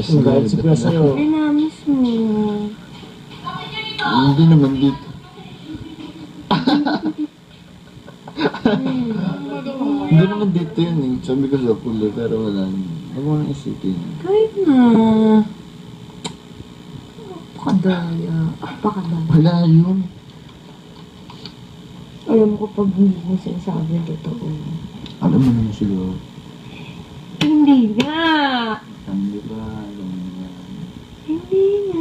Kasi Galit si Kuya sa'yo. Ay, na-miss mo. Hindi naman dito. Hindi naman dito yun eh. Sabi ko sa pulo pero wala. Huwag mo nang isipin. Kahit na. Pakadaya. Pakadaya. Wala yun. Alam ko pag hindi mo sinasabi totoo. Alam mo naman siguro. Hindi nga. Hindi ba? Alam mo naman. Hindi nga.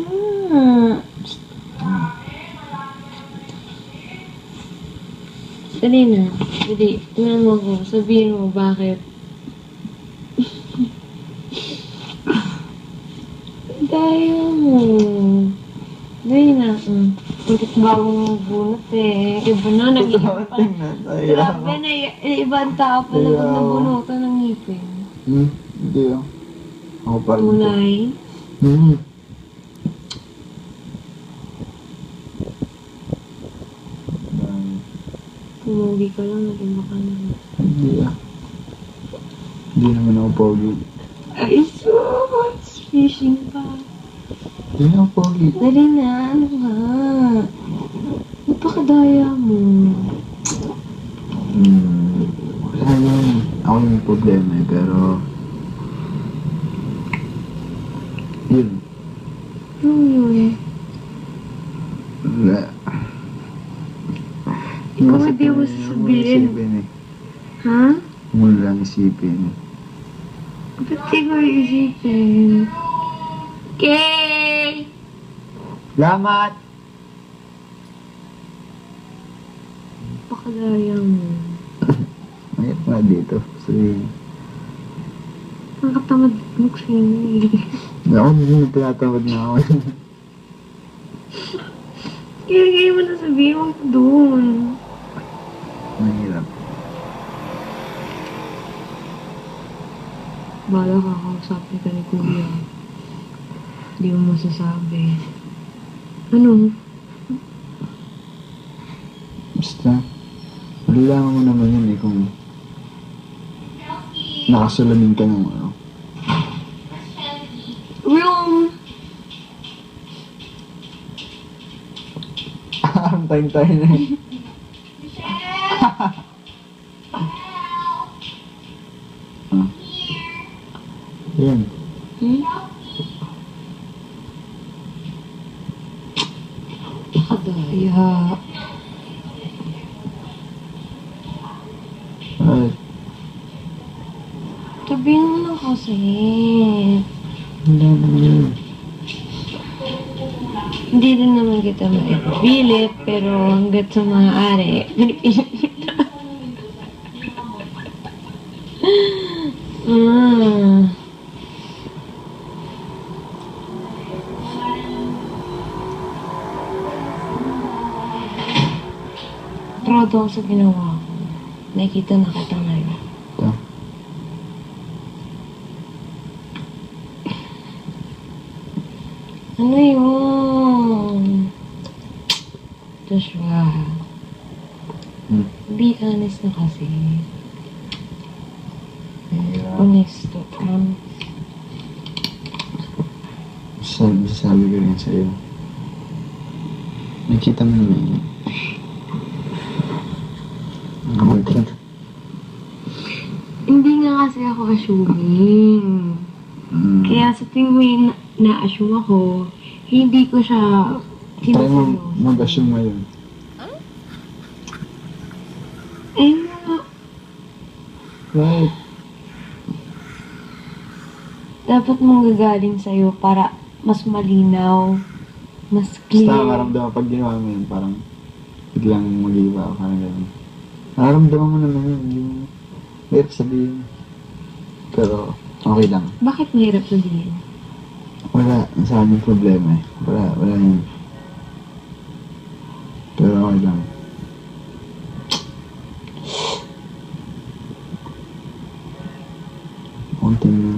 Dali na. Dali. Tingnan mo ko. Sabihin mo bakit. Daya mo. Dali na. Mm. Bakit bago mo bunot eh. Iba na, nag-iiba pa. Grabe na, ibang tao pa na pag Ayaw. nabunutan ng ngipin. Hmm? Hindi ah. Ako pa rin. to. Tunay. Hmm. Um, Pumugi ka lang, naging baka naman. Hindi ah. Hindi naman ako pogi. Ay, sus! Fishing pa. Hindi na ako pogi. Dali na, ano nga? Napakadaya mo. Hmm. Wala yun. Ako yung problema eh, pero... Yun. Ano yun? Wala. Ikaw Kasi hindi mo kung- sasabihin. eh. Ha? Huwag mo lang isipin. Ba't di ko isipin? Kay! Salamat! Napakadaya mo. Mayroon nga dito. Sabihin. Ang katamad magsini. Ako hindi tinatawad na ako. Kaya kaya mo na sabihin mo doon. Mahirap. Bala ka, kausapin ka ni Kuya. Hindi mo masasabi. Ano? Basta, malalaman mo naman yun eh kung nakasalamin ka ng ano. Tayo na eh. Ah. Yan. Hmm? Kadaya. Ay, Sabihin mo na kasi. wala naman yun. Hindi din naman kita maipilit, pero hanggat sa maaari, pinipilit kita. ah. Proud ako sa ginawa ko. Nakikita na kita ngayon. Ito. Ano yun? Joshua, Hmm. be honest na kasi. Mahirap. Honesto. Um, Sabi, sabi ko rin sa'yo. Nakita mo naman yun. Konti. hindi nga kasi ako assuming. Mm. Kaya sa tuwing na-assume ako, hindi ko siya Try mo mag-assume ngayon. Eh, Right. dapat mong gagaling sa'yo para mas malinaw, mas Basta clear. maramdaman pag ginawa mo yun, parang biglang mag-iba ka, parang gano'n. Nararamdaman mo naman yun, hindi mo mahirap sabihin. Pero, okay lang. Bakit mahirap sabihin? Wala, sa amin problema eh. Wala, wala yun. Pero okay lang. Konting na.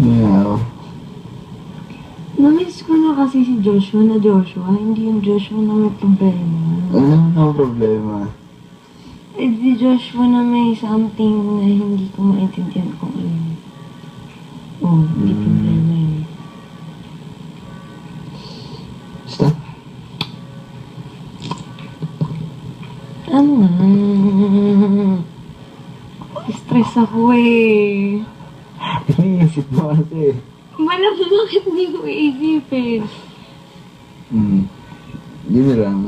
Yeah. Namiss ko na kasi si Joshua na Joshua, hindi yung Joshua na may problema. Wala naman problema. Eh di Joshua na may something na hindi ko maintindihan kung ano. Oh, hindi Mm. Ako eh. Iniisip mo kasi. Malam bakit hindi ko iisipin? Hmm. Yun lang.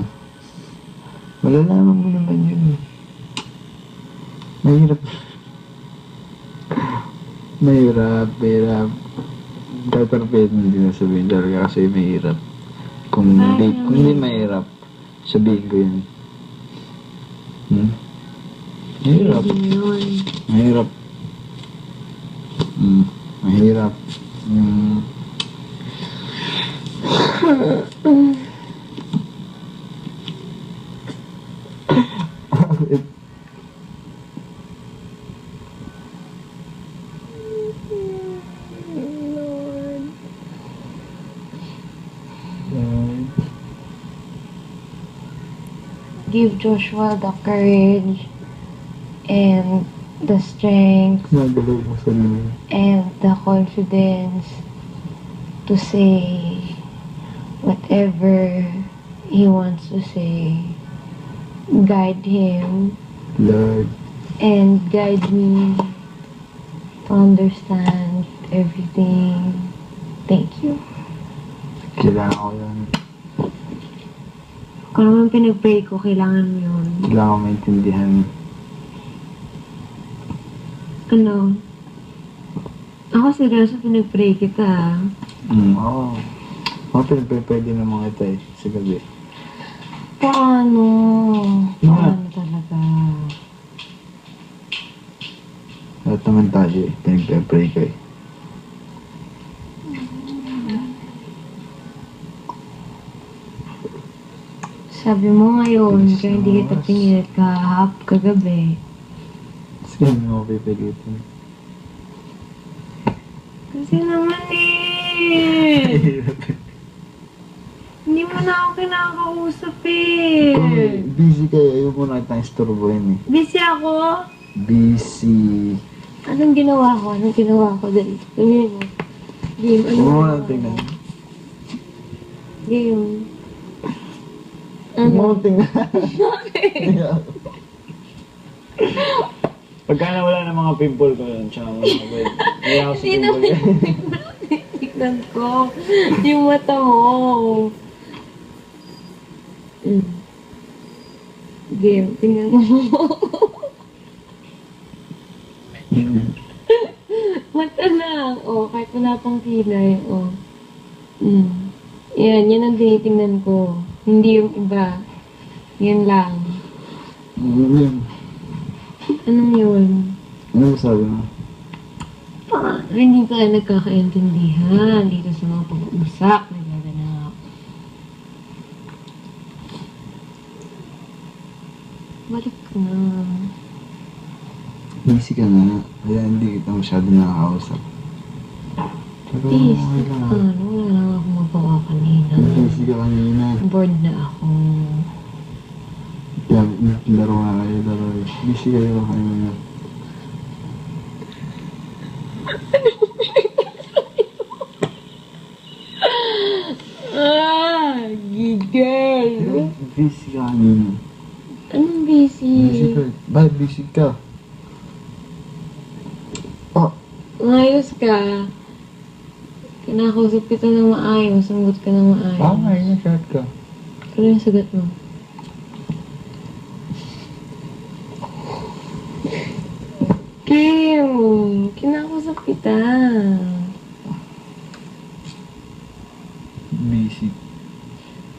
Malalaman mo naman yun. Mahirap. mahirap, mahirap. Kahit perfect hindi na sabihin talaga kasi mahirap. Kung hindi, Ay, kung hindi mahirap, sabihin ko yun. Hmm? Mahirap. Mahirap. Hmm. Mahirap. Hmm. Give Joshua the courage and the strength Nagalaw mo sa nila. and the confidence to say whatever he wants to say. Guide him Lord. and guide me to understand everything. Thank you. Kailangan ko yun. Kung naman pinag-pray ko, kailangan mo yun. Kailangan ko maintindihan. Ano? Ako seryoso pinag-pray kita. Hmm, oo. Ako pinagpapwede ng mga ito eh, sa gabi. Paano? Paano talaga? Lahat naman tayo eh, pinagpapray ko eh. Sabi mo ngayon, kaya hindi kita pinilit kahap kagabi. Hindi mo pipilitin. Kasi naman eh. Hindi mo na ako kinakausap eh. busy kayo, ayaw mo na kitang istorbohin eh. Busy ako? Busy. Anong ginawa ko? Anong ginawa ko dali? Sabihin mo. Game, ano mo lang ko? tingnan. Game. Mo Ano? lang tingnan. Pagka nawala ng mga pimple ko yun, tsaka mo nagawin. Kaya ako sa Hindi pimple naman ko. Yung mata mo. Mm. Game, tingnan mo. mata lang. Oh, kahit wala pang kilay. Oh. Mm. Yan, yan ang tinitingnan ko. Hindi yung iba. Yan lang. Ano Anong yun? Ano sabi mo? Ah, hindi tayo nagkakaintindihan dito sa mga pag-uusap na gaganap. Balik ka na. Busy ka na. Kaya hindi kita masyado nakakausap. Pero Please, okay lang. ano, wala lang ako magawa kanina. Busy ka kanina. Bored na ako. Laro nga kayo, laro. Busy kayo kanina. Ah, gigil. Busy ka kanina. Anong Busy busy? ka. Bakit busy ka? Oh, Ngayos ka. Kinakausap kita ng maayos, sagot ka ng maayos. nga yun, short ka. Ano yung sagot mo? Kim! Kinakausap kita. Busy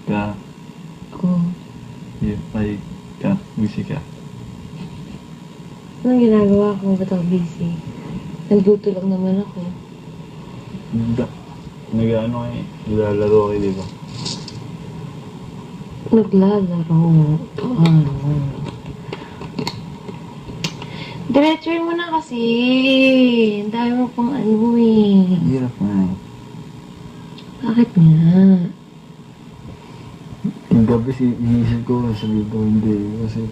ka. Oh. Yeah, like ka. Busy ka. Anong ginagawa ko? Ba't ako busy? Nagluto lang naman ako. Da, nag-ano kayo, nilalaro kayo, di ba? Naglalaro. Paano? Diretsuin mo na kasi. Ang dami mo pang ano eh. Hirap nga eh. Bakit nga? Yung gabi si inisip ko, sabi ko hindi. Kasi